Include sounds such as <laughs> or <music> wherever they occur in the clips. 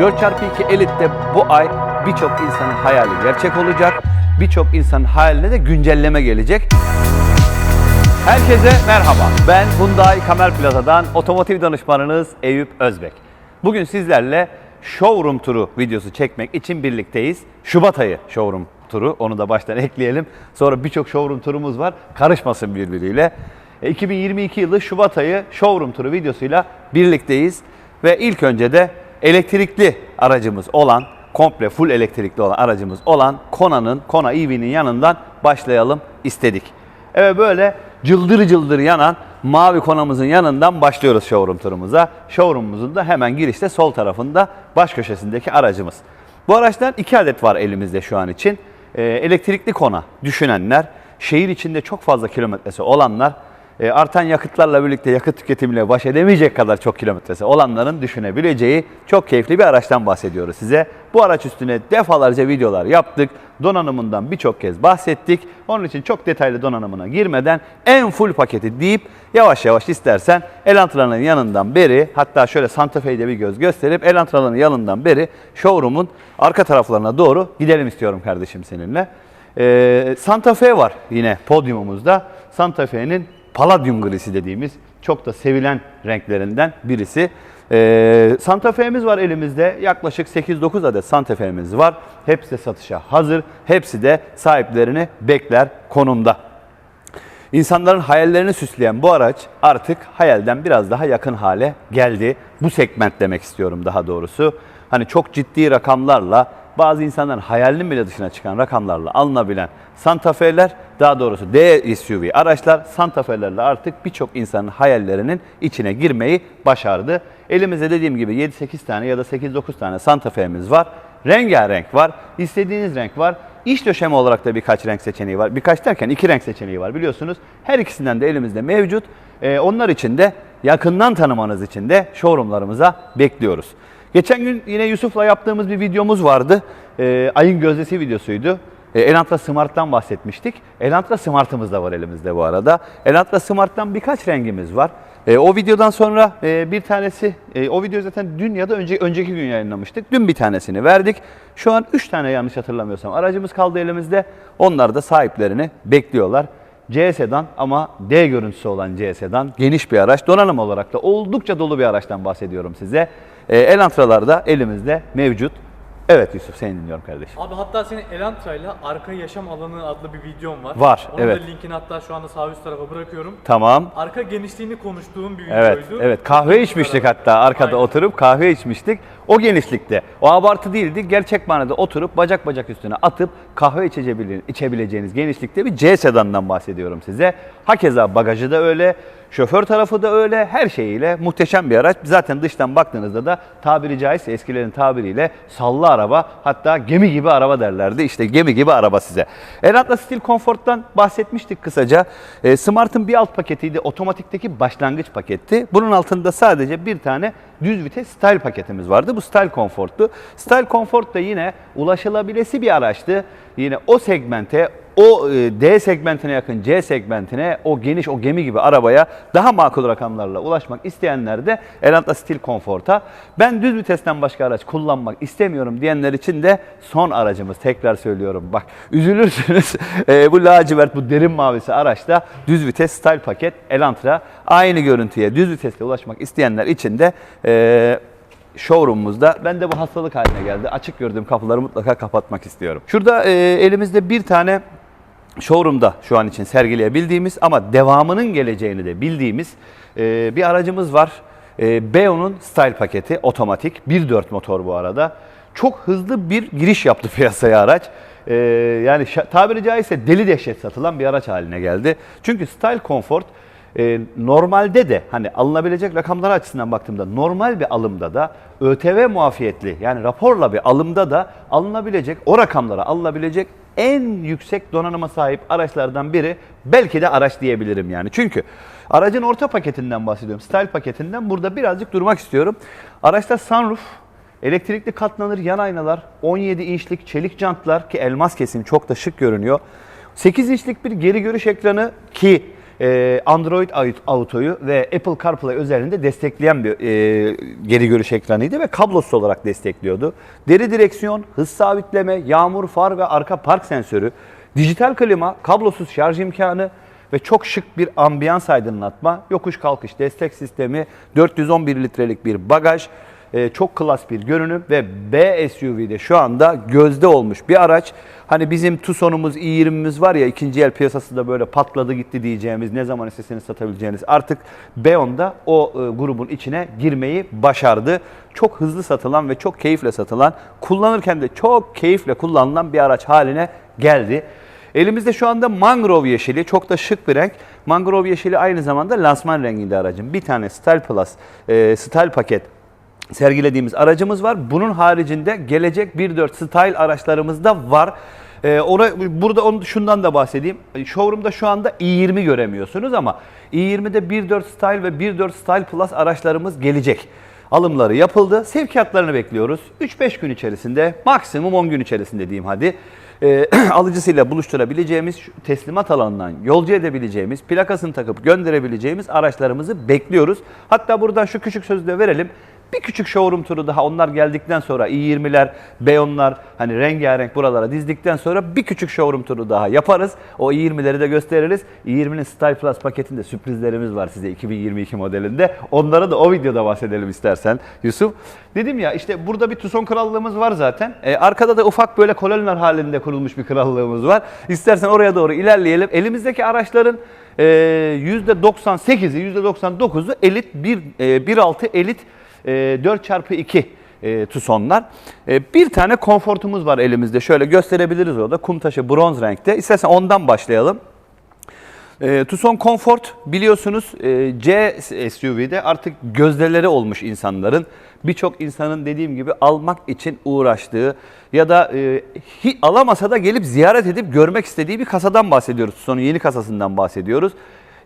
4x2 Elite'de bu ay birçok insanın hayali gerçek olacak. Birçok insanın hayaline de güncelleme gelecek. Herkese merhaba. Ben Hyundai Kamer Plaza'dan otomotiv danışmanınız Eyüp Özbek. Bugün sizlerle showroom turu videosu çekmek için birlikteyiz. Şubat ayı showroom turu. Onu da baştan <laughs> ekleyelim. Sonra birçok showroom turumuz var. Karışmasın birbiriyle. E, 2022 yılı Şubat ayı showroom turu videosuyla birlikteyiz. Ve ilk önce de elektrikli aracımız olan, komple full elektrikli olan aracımız olan Kona'nın, Kona EV'nin yanından başlayalım istedik. Evet böyle cıldır cıldır yanan mavi konamızın yanından başlıyoruz showroom turumuza. Showroom'umuzun da hemen girişte sol tarafında baş köşesindeki aracımız. Bu araçtan iki adet var elimizde şu an için. Ee, elektrikli kona düşünenler, şehir içinde çok fazla kilometresi olanlar, e, artan yakıtlarla birlikte yakıt tüketimiyle baş edemeyecek kadar çok kilometresi olanların düşünebileceği çok keyifli bir araçtan bahsediyoruz size. Bu araç üstüne defalarca videolar yaptık. Donanımından birçok kez bahsettik. Onun için çok detaylı donanımına girmeden en full paketi deyip yavaş yavaş istersen Elantran'ın yanından beri hatta şöyle Santa Fe'de bir göz gösterip Elantran'ın yanından beri showroom'un arka taraflarına doğru gidelim istiyorum kardeşim seninle. Ee, Santa Fe var yine podyumumuzda. Santa Fe'nin Palladium grisi dediğimiz çok da sevilen renklerinden birisi. Ee, Santa Fe'miz var elimizde. Yaklaşık 8-9 adet Santa Fe'miz var. Hepsi de satışa hazır. Hepsi de sahiplerini bekler konumda. İnsanların hayallerini süsleyen bu araç artık hayalden biraz daha yakın hale geldi. Bu segment demek istiyorum daha doğrusu. Hani çok ciddi rakamlarla bazı insanların hayalinin bile dışına çıkan rakamlarla alınabilen Santa Fe'ler daha doğrusu D SUV araçlar Santa Fe'lerle artık birçok insanın hayallerinin içine girmeyi başardı. Elimizde dediğim gibi 7-8 tane ya da 8-9 tane Santa Fe'miz var. Rengarenk var. İstediğiniz renk var. İç döşeme olarak da birkaç renk seçeneği var. Birkaç derken iki renk seçeneği var biliyorsunuz. Her ikisinden de elimizde mevcut. Ee, onlar için de yakından tanımanız için de showroomlarımıza bekliyoruz. Geçen gün yine Yusuf'la yaptığımız bir videomuz vardı. Ee, ayın gözdesi videosuydu. Ee, Elantra Smart'tan bahsetmiştik. Elantra Smart'ımız da var elimizde bu arada. Elantra Smart'tan birkaç rengimiz var. Ee, o videodan sonra e, bir tanesi, e, o videoyu zaten dün ya da önce, önceki gün yayınlamıştık. Dün bir tanesini verdik. Şu an 3 tane yanlış hatırlamıyorsam aracımız kaldı elimizde. Onlar da sahiplerini bekliyorlar. C sedan ama D görüntüsü olan C sedan geniş bir araç. Donanım olarak da oldukça dolu bir araçtan bahsediyorum size. E, Elantra'lar da elimizde mevcut. Evet Yusuf seni dinliyorum kardeşim. Abi hatta senin Elantra ile Arka Yaşam Alanı adlı bir videon var. Var, Onun evet. da linkini hatta şu anda sağ üst tarafa bırakıyorum. Tamam. Arka genişliğini konuştuğum bir Evet, videoydu. evet. Kahve içmiştik hatta arkada Aynen. oturup kahve içmiştik. O genişlikte. O abartı değildi. Gerçek manada oturup bacak bacak üstüne atıp kahve içebileceğiniz genişlikte bir C sedandan bahsediyorum size. Hakeza bagajı da öyle. Şoför tarafı da öyle. Her şeyiyle muhteşem bir araç. Zaten dıştan baktığınızda da tabiri caizse eskilerin tabiriyle sallı araba hatta gemi gibi araba derlerdi. İşte gemi gibi araba size. Elantra Steel Comfort'tan bahsetmiştik kısaca. E, Smart'ın bir alt paketiydi. Otomatikteki başlangıç paketti. Bunun altında sadece bir tane düz vites Style paketimiz vardı. Bu Style Comfort'tu. Style Comfort da yine ulaşılabilesi bir araçtı. Yine o segmente o e, D segmentine yakın C segmentine o geniş o gemi gibi arabaya daha makul rakamlarla ulaşmak isteyenler de Elantra Steel Comfort'a ben düz vitesten başka araç kullanmak istemiyorum diyenler için de son aracımız. Tekrar söylüyorum. Bak üzülürsünüz. <laughs> E, bu lacivert bu derin mavisi araçta düz vites style paket Elantra. Aynı görüntüye düz vitesle ulaşmak isteyenler için de e, showroom'umuzda ben de bu hastalık haline geldi. Açık gördüğüm kapıları mutlaka kapatmak istiyorum. Şurada e, elimizde bir tane showroom'da şu an için sergileyebildiğimiz ama devamının geleceğini de bildiğimiz e, bir aracımız var. E, Beo'nun Style paketi otomatik 1.4 motor bu arada. Çok hızlı bir giriş yaptı <laughs> piyasaya araç. E, yani tabiri caizse deli dehşet satılan bir araç haline geldi. Çünkü Style Comfort e, normalde de hani alınabilecek rakamlar açısından baktığımda normal bir alımda da ÖTV muafiyetli yani raporla bir alımda da alınabilecek o rakamlara alınabilecek en yüksek donanıma sahip araçlardan biri belki de araç diyebilirim yani. Çünkü aracın orta paketinden bahsediyorum. Style paketinden burada birazcık durmak istiyorum. Araçta sunroof, elektrikli katlanır yan aynalar, 17 inçlik çelik jantlar ki elmas kesim çok da şık görünüyor. 8 inçlik bir geri görüş ekranı ki Android Auto'yu ve Apple CarPlay özelliğinde destekleyen bir e, geri görüş ekranıydı ve kablosuz olarak destekliyordu. Deri direksiyon, hız sabitleme, yağmur, far ve arka park sensörü, dijital klima, kablosuz şarj imkanı ve çok şık bir ambiyans aydınlatma, yokuş kalkış destek sistemi, 411 litrelik bir bagaj, e, çok klas bir görünüm ve B SUV'de şu anda gözde olmuş bir araç. Hani bizim Tucson'umuz, i20'miz var ya ikinci el piyasası da böyle patladı gitti diyeceğimiz, ne zaman isteseniz satabileceğiniz. Artık Beon'da o e, grubun içine girmeyi başardı. Çok hızlı satılan ve çok keyifle satılan, kullanırken de çok keyifle kullanılan bir araç haline geldi. Elimizde şu anda mangrove yeşili, çok da şık bir renk. Mangrove yeşili aynı zamanda lansman renginde aracın. Bir tane Style Plus, e, Style paket sergilediğimiz aracımız var. Bunun haricinde gelecek 1.4 Style araçlarımız da var. Ee, ona, burada onu, şundan da bahsedeyim. Showroom'da şu anda i20 göremiyorsunuz ama i20'de 1.4 Style ve 1.4 Style Plus araçlarımız gelecek. Alımları yapıldı. Sevkiyatlarını bekliyoruz. 3-5 gün içerisinde, maksimum 10 gün içerisinde diyeyim hadi. Ee, <clears throat> alıcısıyla buluşturabileceğimiz, teslimat alanından yolcu edebileceğimiz, plakasını takıp gönderebileceğimiz araçlarımızı bekliyoruz. Hatta buradan şu küçük sözü de verelim. Bir küçük showroom turu daha onlar geldikten sonra i20'ler, Beyon'lar hani rengarenk buralara dizdikten sonra bir küçük showroom turu daha yaparız. O i20'leri de gösteririz. i20'nin Style Plus paketinde sürprizlerimiz var size 2022 modelinde. Onlara da o videoda bahsedelim istersen Yusuf. Dedim ya işte burada bir Tucson krallığımız var zaten. Ee, arkada da ufak böyle koloniler halinde kurulmuş bir krallığımız var. İstersen oraya doğru ilerleyelim. Elimizdeki araçların e, %98'i, %99'u elit 1, e, 1.6 elit e, 4x2 e, Tucson'lar. E, bir tane konfortumuz var elimizde. Şöyle gösterebiliriz orada. Kum taşı bronz renkte. İstersen ondan başlayalım. E, Tucson Comfort biliyorsunuz e, C SUV'de artık gözdeleri olmuş insanların. Birçok insanın dediğim gibi almak için uğraştığı ya da e, hi, alamasa da gelip ziyaret edip görmek istediği bir kasadan bahsediyoruz. Tucson'un yeni kasasından bahsediyoruz.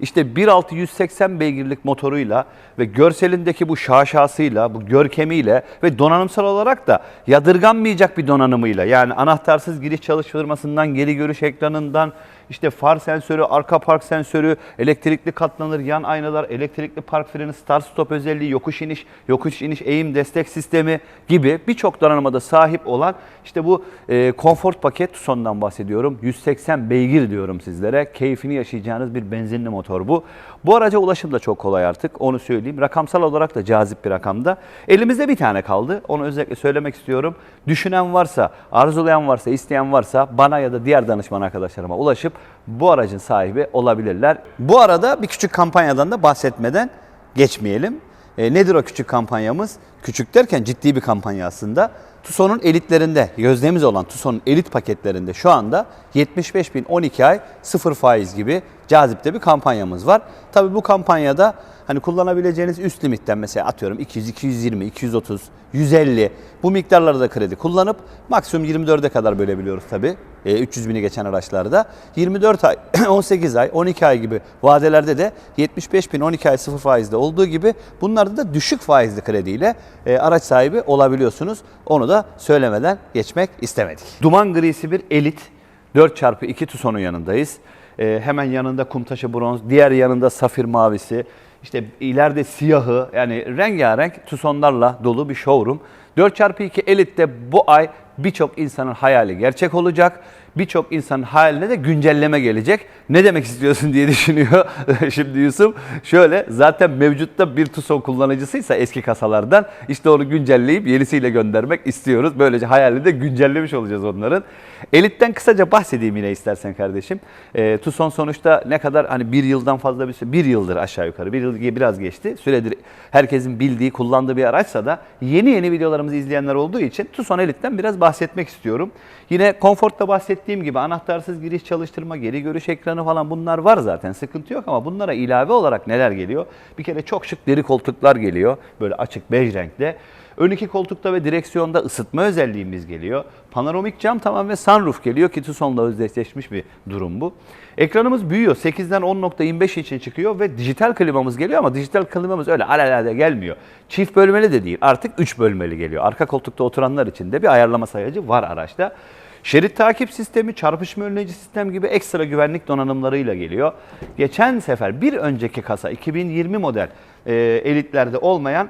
İşte 1.6 180 beygirlik motoruyla ve görselindeki bu şaşasıyla, bu görkemiyle ve donanımsal olarak da yadırganmayacak bir donanımıyla yani anahtarsız giriş çalıştırmasından, geri görüş ekranından, işte far sensörü, arka park sensörü, elektrikli katlanır yan aynalar, elektrikli park freni, start stop özelliği, yokuş iniş, yokuş iniş eğim destek sistemi gibi birçok donanıma sahip olan işte bu e, konfor paket Tucson'dan bahsediyorum. 180 beygir diyorum sizlere. Keyfini yaşayacağınız bir benzinli motor bu. Bu araca ulaşım da çok kolay artık onu söyleyeyim. Rakamsal olarak da cazip bir rakamda. Elimizde bir tane kaldı. Onu özellikle söylemek istiyorum. Düşünen varsa, arzulayan varsa, isteyen varsa bana ya da diğer danışman arkadaşlarıma ulaşıp bu aracın sahibi olabilirler. Bu arada bir küçük kampanyadan da bahsetmeden geçmeyelim. E, nedir o küçük kampanyamız? Küçük derken ciddi bir kampanya aslında. Tucson'un elitlerinde, gözlemiz olan Tucson'un elit paketlerinde şu anda 75 bin 12 ay sıfır faiz gibi cazipte bir kampanyamız var. Tabii bu kampanyada hani kullanabileceğiniz üst limitten mesela atıyorum 200, 220, 230, 150 bu miktarlarda da kredi kullanıp maksimum 24'e kadar bölebiliyoruz tabii. E, 300 bini geçen araçlarda. 24 ay, <clears throat> 18 ay, 12 ay gibi vadelerde de 75 bin 12 ay sıfır faizde olduğu gibi bunlarda da düşük faizli krediyle e, araç sahibi olabiliyorsunuz. Onu da söylemeden geçmek istemedik. Duman grisi bir elit 4x2 Tucson'un yanındayız. E, hemen yanında kumtaşı bronz, diğer yanında safir mavisi, işte ileride siyahı yani rengarenk Tucson'larla dolu bir showroom. 4x2 Elite'de bu ay birçok insanın hayali gerçek olacak. Birçok insanın hayaline de güncelleme gelecek. Ne demek istiyorsun diye düşünüyor <laughs> şimdi Yusuf. Şöyle zaten mevcutta bir Tucson kullanıcısıysa eski kasalardan işte onu güncelleyip yenisiyle göndermek istiyoruz. Böylece hayalini de güncellemiş olacağız onların. Elit'ten kısaca bahsedeyim yine istersen kardeşim. E, Tucson sonuçta ne kadar hani bir yıldan fazla bir süre, bir yıldır aşağı yukarı, bir yıl biraz geçti. Süredir herkesin bildiği, kullandığı bir araçsa da yeni yeni videolarımızı izleyenler olduğu için Tucson Elite'den biraz bahsetmek istiyorum. Yine konfortta bahsettiğim gibi anahtarsız giriş çalıştırma, geri görüş ekranı falan bunlar var zaten. Sıkıntı yok ama bunlara ilave olarak neler geliyor? Bir kere çok şık deri koltuklar geliyor. Böyle açık bej renkte. Ön iki koltukta ve direksiyonda ısıtma özelliğimiz geliyor. Panoramik cam tamam ve sunroof geliyor ki Tucson'la özdeşleşmiş bir durum bu. Ekranımız büyüyor. 8'den 10.25 için çıkıyor ve dijital klimamız geliyor ama dijital klimamız öyle alelade gelmiyor. Çift bölmeli de değil artık 3 bölmeli geliyor. Arka koltukta oturanlar için de bir ayarlama sayacı var araçta. Şerit takip sistemi, çarpışma önleyici sistem gibi ekstra güvenlik donanımlarıyla geliyor. Geçen sefer bir önceki kasa 2020 model e, elitlerde olmayan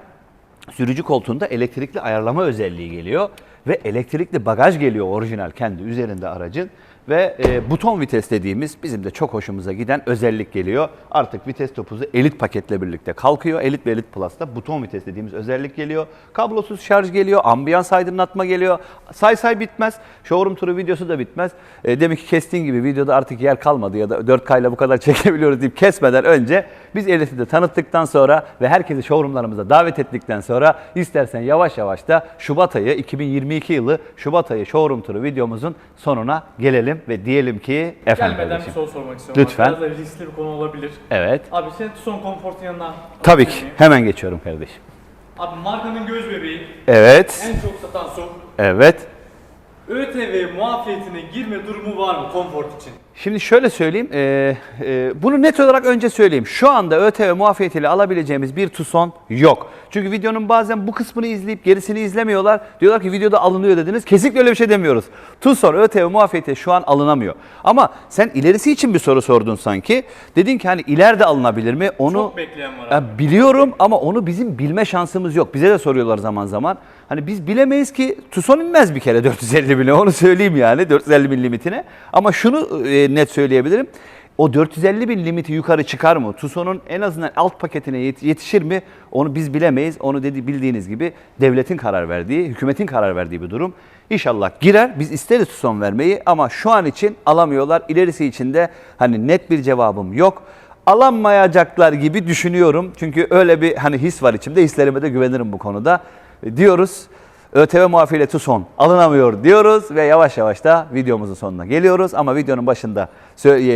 sürücü koltuğunda elektrikli ayarlama özelliği geliyor ve elektrikli bagaj geliyor orijinal kendi üzerinde aracın ve e, buton vites dediğimiz bizim de çok hoşumuza giden özellik geliyor. Artık vites topuzu elit paketle birlikte kalkıyor. Elit ve Elit Plus'ta buton vites dediğimiz özellik geliyor. Kablosuz şarj geliyor, ambiyans aydınlatma geliyor. Say say bitmez. Showroom turu videosu da bitmez. E, demek ki kestiğin gibi videoda artık yer kalmadı ya da 4K ile bu kadar <laughs> çekebiliyoruz deyip kesmeden önce biz Elit'i de tanıttıktan sonra ve herkesi showroomlarımıza davet ettikten sonra istersen yavaş yavaş da Şubat ayı 2022 yılı Şubat ayı showroom turu videomuzun sonuna gelelim ve diyelim ki efendim Gelmeden bir kardeşim. soru sormak istiyorum. Lütfen. Biraz da riskli bir konu olabilir. Evet. Abi senin Tucson Comfort'un yanına... Tabii ki. Hemen geçiyorum kardeşim. Abi markanın göz bebeği, Evet. en çok satan su. Evet. ÖTV muafiyetine girme durumu var mı Comfort için? Şimdi şöyle söyleyeyim, e, e, bunu net olarak önce söyleyeyim. Şu anda ÖTV muafiyetiyle alabileceğimiz bir Tucson yok. Çünkü videonun bazen bu kısmını izleyip gerisini izlemiyorlar. Diyorlar ki videoda alınıyor dediniz. Kesinlikle öyle bir şey demiyoruz. Tucson ÖTV muafiyeti şu an alınamıyor. Ama sen ilerisi için bir soru sordun sanki. Dedin ki hani ileride alınabilir mi? Onu Çok bekleyen var abi. Ya biliyorum ama onu bizim bilme şansımız yok. Bize de soruyorlar zaman zaman. Hani biz bilemeyiz ki Tucson inmez bir kere <laughs> 450 bine onu söyleyeyim yani 450 bin limitine. Ama şunu e, net söyleyebilirim. O 450 bin limiti yukarı çıkar mı? Tucson'un en azından alt paketine yet- yetişir mi? Onu biz bilemeyiz. Onu dedi bildiğiniz gibi devletin karar verdiği, hükümetin karar verdiği bir durum. İnşallah girer. Biz isteriz Tucson vermeyi ama şu an için alamıyorlar. İlerisi için de hani net bir cevabım yok alamayacaklar gibi düşünüyorum. Çünkü öyle bir hani his var içimde. Hislerime de güvenirim bu konuda. E, Diyoruz. ÖTV muafiyeli Tucson alınamıyor diyoruz ve yavaş yavaş da videomuzun sonuna geliyoruz. Ama videonun başında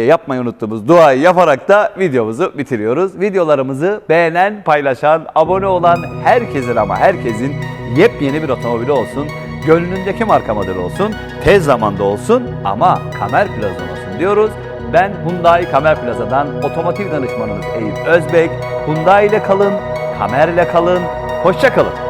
yapmayı unuttuğumuz duayı yaparak da videomuzu bitiriyoruz. Videolarımızı beğenen, paylaşan, abone olan herkesin ama herkesin yepyeni bir otomobili olsun. Gönlündeki marka modeli olsun, tez zamanda olsun ama Kamer Plaza'da olsun diyoruz. Ben Hyundai Kamer Plaza'dan otomotiv danışmanınız Eyüp Özbek. Hyundai ile kalın, Kamer ile kalın. Hoşça kalın.